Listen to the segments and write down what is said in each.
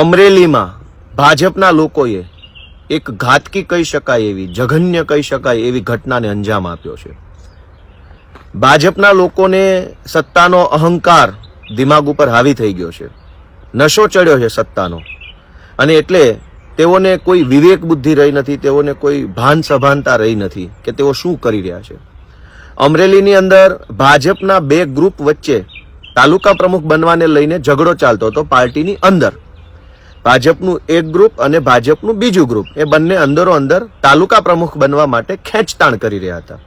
અમરેલીમાં ભાજપના લોકોએ એક ઘાતકી કહી શકાય એવી, જઘન્ય કહી શકાય એવી ઘટનાને અંજામ આપ્યો છે. ભાજપના લોકોને સત્તાનો અહંકાર દિમાગ ઉપર હાવી થઈ ગયો છે. નશો ચડ્યો છે સત્તાનો. અને એટલે તેઓને કોઈ વિવેક બુદ્ધિ રહી નથી, તેઓને કોઈ ભાન સભાનતા રહી નથી કે તેઓ શું કરી રહ્યા છે. અમરેલીની અંદર ભાજપના બે ગ્રુપ વચ્ચે તાલુકા પ્રમુખ બનવાને લઈને ઝઘડો ચાલતો હતો પાર્ટીની અંદર. ભાજપનું એક ગ્રુપ અને ભાજપનું બીજું ગ્રુપ. એ બંને અંદરો અંદર તાલુકા પ્રમુખ બનવા માટે ખેંચતાણ કરી રહ્યા હતા.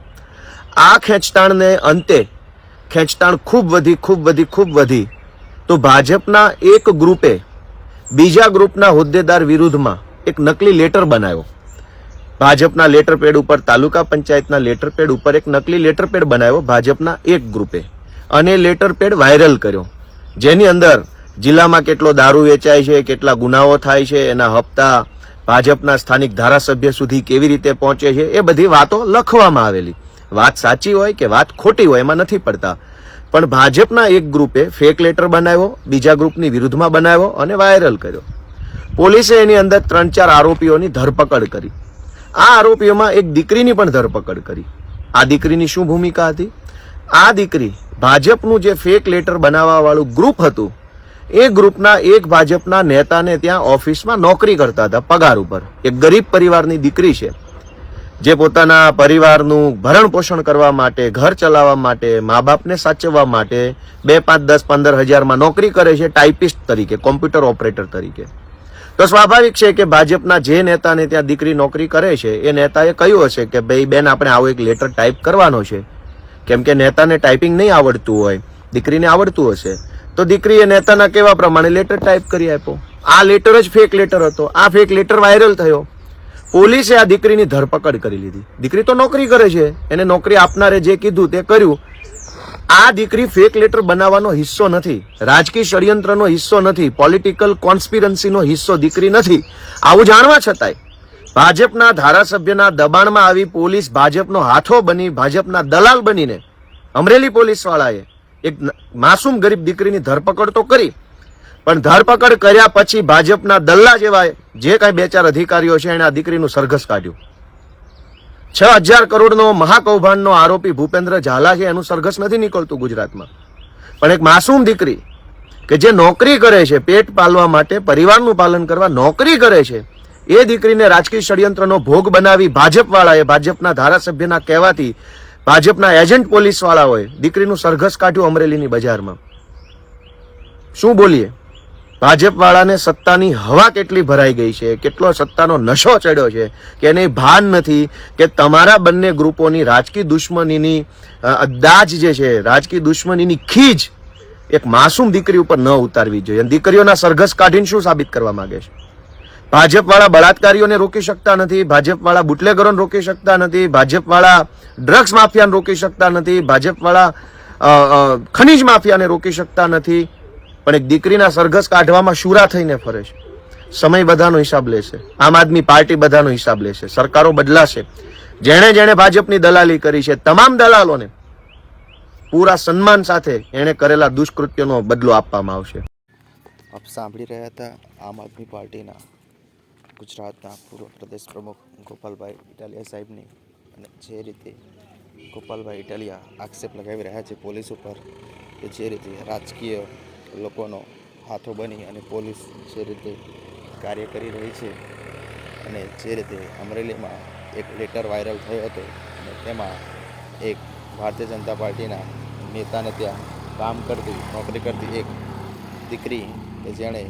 આ ખેંચતાણને અંતે ખેંચતાણ ખૂબ વધી ખૂબ વધી ખૂબ વધી તો ભાજપના એક ગ્રુપે બીજા ગ્રુપના હોદ્દેદાર વિરુદ્ધમાં એક નકલી લેટર બનાવ્યો. ભાજપના લેટર પેડ ઉપર, તાલુકા પંચાયતના લેટર પેડ ઉપર એક નકલી લેટર પેડ બનાવ્યો ભાજપના એક ગ્રુપે. અને લેટર પેડ વાયરલ કર્યો. જેની અંદર જિલ્લામાં કેટલો દારૂ વેચાય છે, કેટલા ગુનાઓ થાય છે, એના હપ્તા ભાજપના સ્થાનિક ધારાસભ્ય સુધી કેવી રીતે પહોંચે છે, એ બધી વાતો લખવામાં આવેલી. વાત સાચી હોય કે વાત ખોટી હોય એમાં નથી પડતા. પણ ભાજપના એક ગ્રુપે ફેક લેટર બનાવ્યો, બીજા ગ્રુપની વિરુદ્ધમાં બનાવ્યો અને વાયરલ કર્યો. પોલીસે એની અંદર ત્રણ ચાર આરોપીઓની ધરપકડ કરી. આ આરોપીઓમાં એક દીકરીની પણ ધરપકડ કરી. આ દીકરીની શું ભૂમિકા હતી? આ દીકરી ભાજપનું જે ફેક લેટર બનાવવાવાળું ગ્રુપ હતું એ ગ્રુપના એક ભાજપના નેતાને ત્યાં ઓફિસમાં નોકરી કરતા હતા પગાર ઉપર. એક ગરીબ પરિવારની દીકરી છે, જે પોતાના પરિવારનું ભરણ પોષણ કરવા માટે, ઘર ચલાવવા માટે મા બાપને સાચવવા માટે બે પાંચ દસ પંદર હજારમાં નોકરી કરે છે, ટાઈપિસ્ટ તરીકે, કોમ્પ્યુટર ઓપરેટર તરીકે. તો સ્વાભાવિક છે કે ભાજપના જે નેતાને ત્યાં દીકરી નોકરી કરે છે, એ નેતાએ કહ્યું હશે કે, ભાઈ, બેન, આપણે આવો એક લેટર ટાઈપ કરવાનો છે. કેમ કે નેતાને ટાઈપિંગ નહીં આવડતું હોય, દીકરીને આવડતું હશે. તો દીકરીએ નેતાના કહેવા પ્રમાણે લેટર ટાઈપ કરી આપ્યો. આ લેટર જ ફેક લેટર હતો. આ ફેક લેટર વાયરલ થયો. પોલીસે આ દીકરીની ધરપકડ કરી લીધી. દીકરી તો નોકરી કરે છે. એને નોકરી આપનારે જે કીધું તે કર્યું. આ દીકરી ફેક લેટર બનાવવાનો હિસ્સો નથી. રાજકીય ષડયંત્રનો હિસ્સો નથી. પોલિટિકલ કોન્સ્પિરન્સીનો હિસ્સો દીકરી નથી. આવું જાણવા છતાંય ભાજપના ધારાસભ્યના દબાણમાં આવી પોલીસ ભાજપનો હાથો બની ભાજપના દલાલ બનીને અમરેલી પોલીસ વાળાએ એક માસૂમ ગરીબ દીકરીની ધરપકડ તો કરી, પણ ધરપકડ કર્યા પછી ભાજપના દલ્લા જેવા જે કાંઈ બે ચાર અધિકારીઓ છે, એણે આ દીકરીનું સરઘસ કાઢ્યું. છ હજાર કરોડનો મહાકૌભાંડનો આરોપી ભૂપેન્દ્ર ઝાલા છે એનું સરઘસ નથી નીકળતું ગુજરાતમાં. પણ એક માસૂમ દીકરી કે જે નોકરી કરે છે, પેટ પાલવા માટે, પરિવારનું પાલન કરવા નોકરી કરે છે, એ દીકરીને રાજકીય ષડયંત્રનો ભોગ બનાવી ભાજપવાળાએ ભાજપના ધારાસભ્યના કહેવાથી ભાજપના એજન્ટ પોલીસવાળાઓએ દીકરીનું સરઘસ કાઢ્યું અમરેલીની બજારમાં. શું બોલીએ? ભાજપવાળાને સત્તાની હવા કેટલી ભરાઈ ગઈ છે, કેટલો સત્તાનો નશો ચડ્યો છે, કે એને ભાન નથી કે તમારા બંને ગ્રુપોની રાજકીય દુશ્મનીની અદાજ જે છે, રાજકીય દુશ્મનીની ખીજ એક માસૂમ દીકરી ઉપર ન ઉતારવી જોઈએ. દીકરીઓના સરઘસ કાઢીને શું સાબિત કરવા માંગે છે? ભાજપવાળા બળાત્કારીઓને રોકી શકતા નથી, ભાજપવાળા બુટલેગરોને રોકી શકતા નથી, ભાજપવાળા ડ્રગ્સ માફિયાને રોકી શકતા નથી, ભાજપવાળા ખનીજ માફિયાને રોકી શકતા નથી. પણ એક દીકરીના સરઘસ કાઢવામાં શુરા થઈને ફરે છે. સમય બધાનો હિસાબ લેશે. આમ આદમી પાર્ટી બધાનો હિસાબ લેશે. સરકારો બદલાશે. જેણે જેણે ભાજપની દલાલી કરી છે, તમામ દલાલોને પૂરા સન્માન સાથે એણે કરેલા દુષ્કૃત્યનો બદલો આપવામાં આવશે. આપ સાંભળી રહ્યા હતા આમ આદમી પાર્ટીના ગુજરાતના પૂર્વ પ્રદેશ પ્રમુખ ગોપાલભાઈ ઇટાલિયા સાહેબની અને જે રીતે ગોપાલભાઈ ઇટાલિયા આક્ષેપ લગાવી રહ્યા છે પોલીસ ઉપર કે જે રીતે રાજકીય લોકોનો હાથો બની અને પોલીસ જે રીતે કાર્ય કરી રહી છે અને જે રીતે અમરેલીમાં એક લેટર વાયરલ થયો હતો અને તેમાં એક ભારતીય જનતા પાર્ટીના નેતાને ત્યાં કામ કરતી, નોકરી કરતી એક દીકરી કે જેણે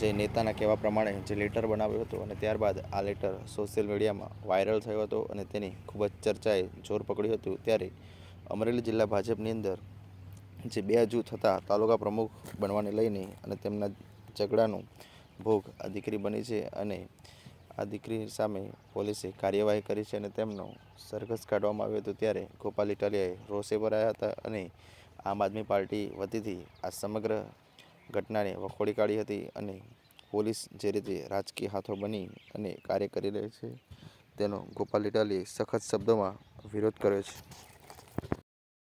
જે નેતાના કહેવા પ્રમાણે જે લેટર બનાવ્યો હતો અને ત્યારબાદ આ લેટર સોશિયલ મીડિયામાં વાયરલ થયો હતો અને તેની ખૂબ જ ચર્ચાએ જોર પકડ્યું હતું. ત્યારે અમરેલી જિલ્લા ભાજપની અંદર જે બે જૂથ હતા તાલુકા પ્રમુખ બનવાને લઈને અને તેમના ઝઘડાનું ભોગ આ દીકરી બની છે અને આ દીકરી સામે પોલીસે કાર્યવાહી કરી છે અને તેમનો સરઘસ કાઢવામાં આવ્યો હતો. ત્યારે ગોપાલ ઇટાલિયાએ રોષે ભરાયા હતા અને આમ આદમી પાર્ટી વતીથી આ સમગ્ર ઘટનાને વખોડી કાઢી હતી અને પોલીસ જે રીતે રાજકીય હાથો બની અને કાર્ય કરી રહી છે તેનો ગોપાલ ઇટાલીએ સખત શબ્દોમાં વિરોધ કર્યો છે.